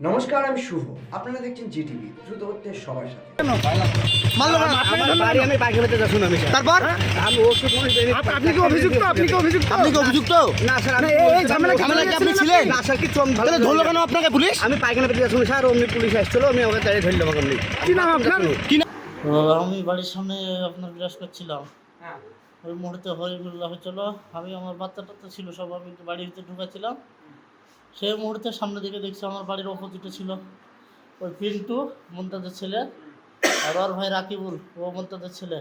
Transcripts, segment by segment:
নমস্কার আমি শুভ। আপনারা দেখছেন জিটিভি দ্রুত হচ্ছে সবার সাথে। আমি পাখি পেতে শুন আমি তারপর? আমি ওষুধ আপ- আপনি কি অভিযুক্ত? আপনি কি অভিযুক্ত? আপনি কি অভিযুক্ত? না স্যার আমি এই- এই ঝামেলা ঝামেলা কি আপনি ছিলেন ছিলেন? না স্যার কিছু আমি তাহলে ধরলো কেন আপনাকে পুলিশ? আমি পায়খানা পেতে শুনি স্যার অমনি পুলিশ আসছিল আমি ওকে তাড়িয়ে ধরলাম অমনি। কি নাম আপনার? কি নাম? আমি বাড়ির সামনে আপনার বিরাজ করছিলাম। ওই মুহূর্তে হরিবুল্লাহ হচ্ছিল আমি আমার বাচ্চা টাচ্চা ছিল সব আমি বাড়ির ভিতরে ঢুকেছিলাম। সেই মুহূর্তে সামনের দিকে দেখছি আমার বাড়ির অপোজিটে ছিল ওই পিন্টু মমতাজের ছেলে, আর ভাই রাকিবুল ও মমতাজের ছেলে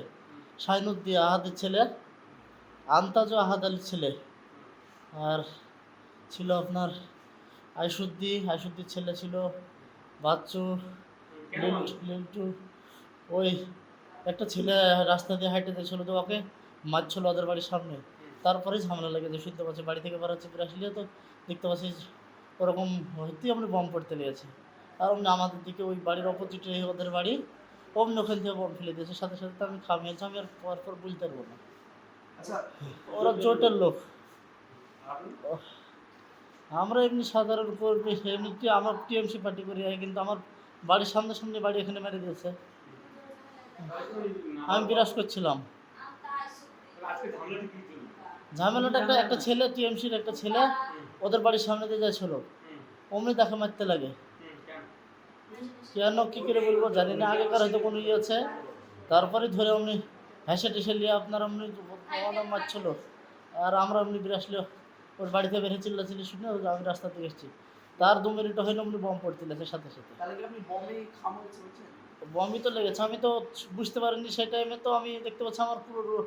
শাইনুদ্দি আহাদের ছেলে, আন্তাজ আহাদ আলীর ছেলে, আর ছিল আপনার আইসুদ্দি, আইসুদ্দির ছেলে ছিল বাচ্চু লিল্টু ওই একটা ছেলে রাস্তা দিয়ে হাইটে দিয়েছিল তো ওকে মারছিল ওদের বাড়ির সামনে। তারপরে ঝামেলা লেগেছে শুনতে পাচ্ছি বাড়ি থেকে বেরোচ্ছে ফিরে আসলে তো দেখতে পাচ্ছি ওরকম হইতেই আমরা বম পড়তে লেগেছে। আর অমনি আমাদের দিকে ওই বাড়ির অপোজিটে ওদের বাড়ি অমনি ওখান থেকে বম ফেলে দিয়েছে। সাথে সাথে তো আমি খামিয়েছি আমি আর পর পর বলতে পারব না। ওরা জোটের লোক। আমরা এমনি সাধারণ কর্মী এমনি আমার টিএমসি পার্টি করি কিন্তু আমার বাড়ির সামনে সামনে বাড়ি এখানে মেরে দিয়েছে। আমি বিরাজ করছিলাম। ঝামেলাটা একটা একটা ছেলে টিএমসির একটা ছেলে ওদের বাড়ির সামনে দিয়ে যাচ্ছিল অমনি তাকে মারতে লাগে। কেন কী করে বলব জানি না আগেকার হয়তো কোনো ইয়ে আছে। তারপরে ধরে অমনি হেসে টেসে নিয়ে আপনার অমনি মারছিল আর আমরা অমনি বিরাসলে ওর বাড়িতে বেরিয়ে চিল্লাচিল্লি শুনে আমি রাস্তা থেকে এসেছি। তার দু মিনিট হইলে অমনি বম পড়তে লেগেছে সাথে সাথে। বমি তো লেগেছে। আমি তো বুঝতে পারিনি সেই টাইমে তো আমি দেখতে পাচ্ছি আমার পুরো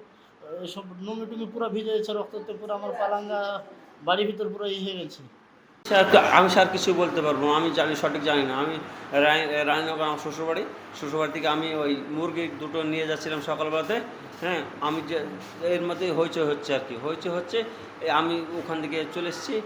সব নুমি টুমি পুরো ভিজে গেছে রক্ততে পুরো আমার পালাঙ্গা বাড়ির ভিতর পুরো ইয়ে হয়ে গেছে। তো আমি স্যার কিছু বলতে পারব? আমি জানি, সঠিক জানি না। আমি রায়- রায়নগর আমার শ্বশুরবাড়ি। শ্বশুরবাড়ি থেকে আমি ওই মুরগি দুটো নিয়ে যাচ্ছিলাম সকালবেলাতে। হ্যাঁ আমি যে এর মধ্যে হইচই হচ্ছে আর কি। হইচই হচ্ছে আমি ওখান থেকে চলে এসেছি।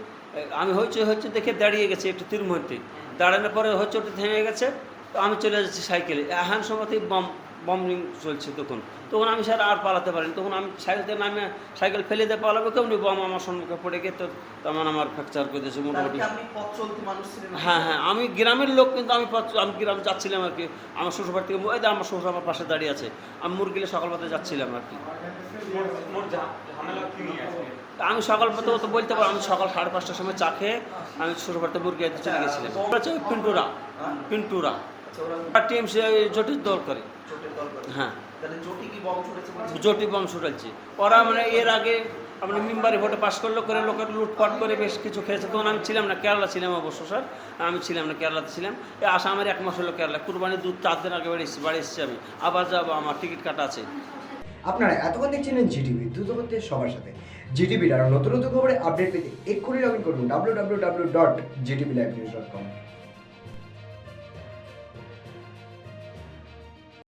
আমি হইচই হচ্ছে দেখে দাঁড়িয়ে গেছি একটু তীর মধ্যে। দাঁড়ানোর পরে হচ্ছে ওটা থেমে গেছে। তো আমি চলে যাচ্ছি সাইকেলে। এখন সময়তেই বম বম্বিং চলছে তখন। তখন আমি স্যার আর পালাতে পারিনি। তখন আমি সাইকেল থেকে নামে সাইকেল ফেলে দিয়ে পালাবো কেমনি বম আমার সম্মুখে পড়ে গিয়ে তো তখন আমার ফ্র্যাকচার করে দিয়েছে মোটামুটি হ্যাঁ হ্যাঁ আমি গ্রামের লোক কিন্তু আমি পথ- আমি গ্রামে যাচ্ছিলাম আর কি। আমার শ্বশুরবাড়ি থেকে ওই আমার শ্বশুর আমার পাশে দাঁড়িয়ে আছে। আমি মুরগিলে সকালবেলাতে যাচ্ছিলাম আর কি। তা আমি সকাল পথে তো বলতে পারব আমি সকাল সাড়ে পাঁচটার সময় চা খেয়ে আমি শ্বশুরবাড়িতে মুরগি চলে গেছিলাম। ওরা হচ্ছে পিন্টুরা পিন্টুরা। টিএমসি জটিল দল করে। হ্যাঁ। জটি বম ছুটাচ্ছে ওরা মানে এর আগে আমরা মেম্বারে ভোটে পাশ করল করে লোকের লুটপাট করে বেশ কিছু খেয়েছে। তখন আমি ছিলাম না কেরালা ছিলাম অবশ্য স্যার। আমি ছিলাম না কেরালাতে ছিলাম। এই আসা আমার এক মাস হলো কেরালা। কুরবানি দু চার দিন আগে বাড়ি এসেছি বাড়ি এসেছি আমি। আবার যাব আমার টিকিট কাটা আছে। আপনারা এতক্ষণ দেখছিলেন জিটিভি দ্রুত সবার সাথে। জিটিভির আরও নতুন নতুন খবরে আপডেট পেতে এক্ষুনি লগ ইন করুন W W W dot GTV live news dot com